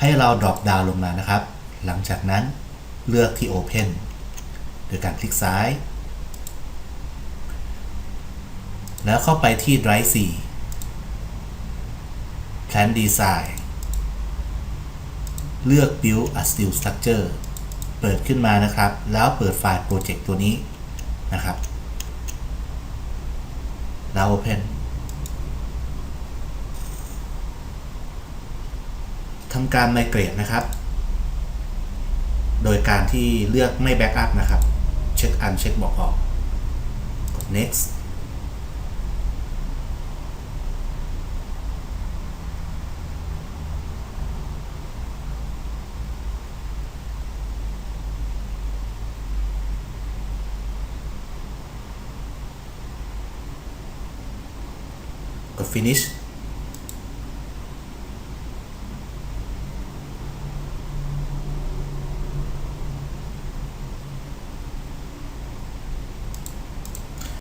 ให้เรา drop down ลงมานะครับ หลังจากนั้นเลือกที่ Open โดยการคลิกซ้าย แล้วเข้าไปที่ Drive 4 Plan Design เลือก Build a Steel Structure เปิดขึ้นมานะครับ แล้วเปิดไฟล์โปรเจกต์ตัวนี้นะครับ แล้ว Open ทำการ Migrate นะครับ โดยการที่เลือกไม่ Backup นะครับ เช็คอันเช็คบอกออก กด next กด finish